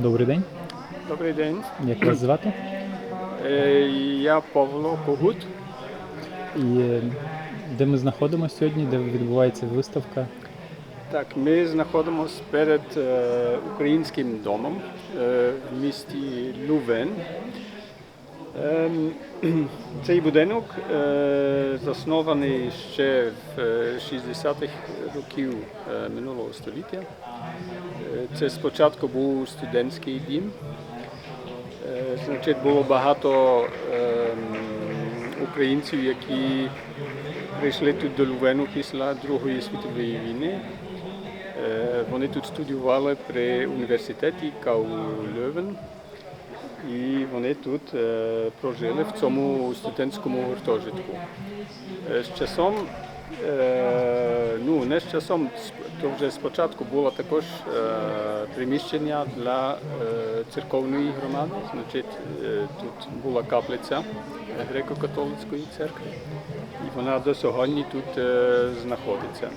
Добрий день. Добрий день. Як вас звати? Е, Я Павло Когут. І е, де ми знаходимося сьогодні, де відбувається виставка? Так, ми знаходимося перед е, українським домом е, в місті Лувен. Ем, Цей будинок е, заснований ще в е, 60-х років е, минулого століття. Е, Це спочатку був студентський дім. Е, Значить, було багато ем, українців, які прийшли тут до Лувену після Другої світової війни. Е, Вони тут студіювали при університеті Кау Льовен. І вони тут е, прожили в цьому студентському гуртожитку. Е, З часом, е, ну не з часом, то вже спочатку було також приміщення для церковної громади. Значить, тут була каплиця греко-католицької церкви, і вона до сьогодні тут знаходиться.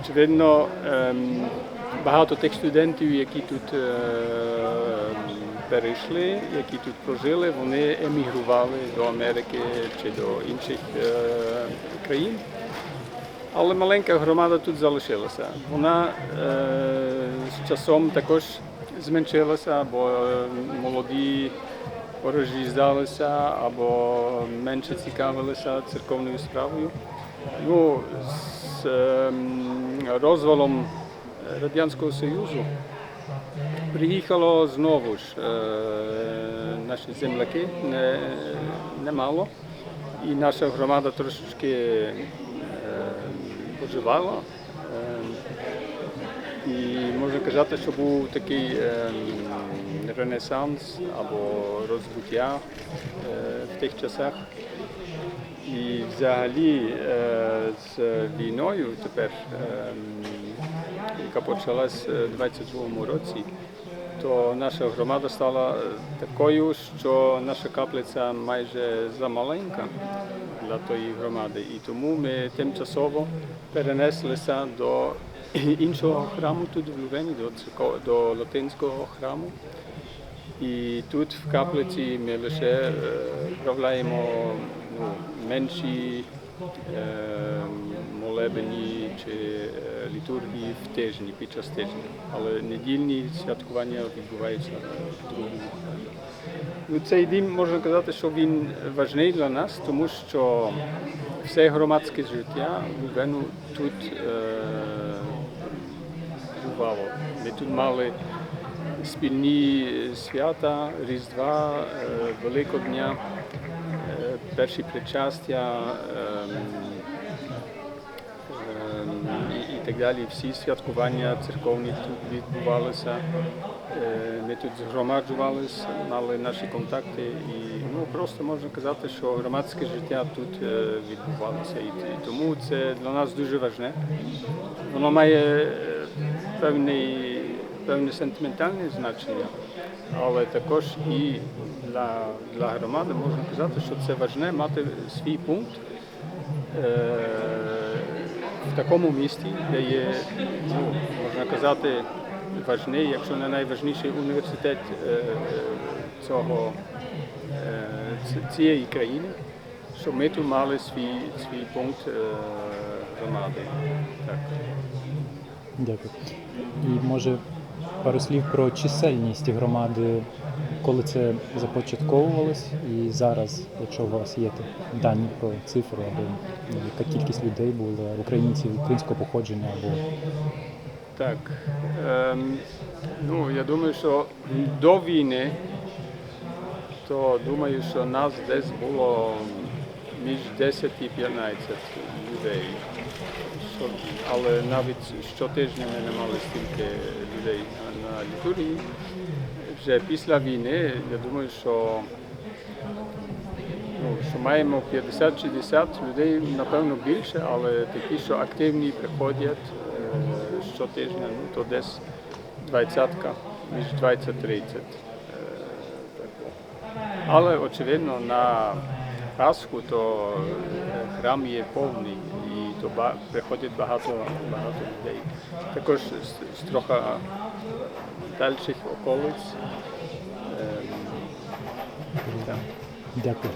Очевидно, ем, багато тих студентів, які тут перейшли, які тут прожили, вони емігрували до Америки чи до інших е, країн. Але маленька громада тут залишилася. Вона е, з часом також зменшилася, бо е, молоді пороз'їздалися або менше цікавилися церковною справою. Ну, з ем, розвалом Радянського Союзу приїхало знову ж е, наші земляки не, немало, і наша громада трошечки е, поживала. Ем, і можна казати, що був такий ренесанс або розбуття е, в тих часах. І взагалі е, з війною тепер, яка почалась е, в 22-му році, то наша громада стала е, такою, що наша каплиця майже замаленька для тої громади. І тому ми тимчасово перенеслися до іншого храму тут в Львені, до, латинського храму. І тут в каплиці ми лише е, вправляємо ну, менші е, молебені чи е, літургії в тижні, під час тижня. Але недільні святкування відбуваються в другому. Ну, цей дім можна казати, що він важний для нас, тому що все громадське життя Лубену тут е, бувало. Ми тут мали спільні свята, Різдва, е, Великодня, перші причастя ем, ем, і, так далі. Всі святкування церковні тут відбувалися. Е, Ми тут згромаджувалися, мали наші контакти і ну, просто можна казати, що громадське життя тут е, відбувалося. І, і тому це для нас дуже важне. Воно має е, певний, певне сентиментальне значення, але також і для, для громади можна казати, що це важне мати свій пункт е, в такому місті, де є, ну, можна казати, важний, якщо не найважніший університет е, цього, е, цієї країни, щоб ми тут мали свій, свій пункт е, громади. Так. Дякую. І може пару слів про чисельність громади, коли це започатковувалось, і зараз, якщо у вас є дані про цифри, або яка кількість людей була, українців українського походження, або Так. Ем, ну, я думаю, що до війни, то думаю, що нас десь було між 10 і 15 людей. Але навіть щотижня ми не мали стільки літургії. Вже після війни, я думаю, що, ну, що маємо 50-60 людей, напевно, більше, але такі, що активні приходять е, щотижня, ну, то десь двадцятка, між 20-30. е. Але очевидно на Пасху то е, храм є повний і то приходить багато, багато людей. Також з трохи дальших околиць. Ем. Дякую.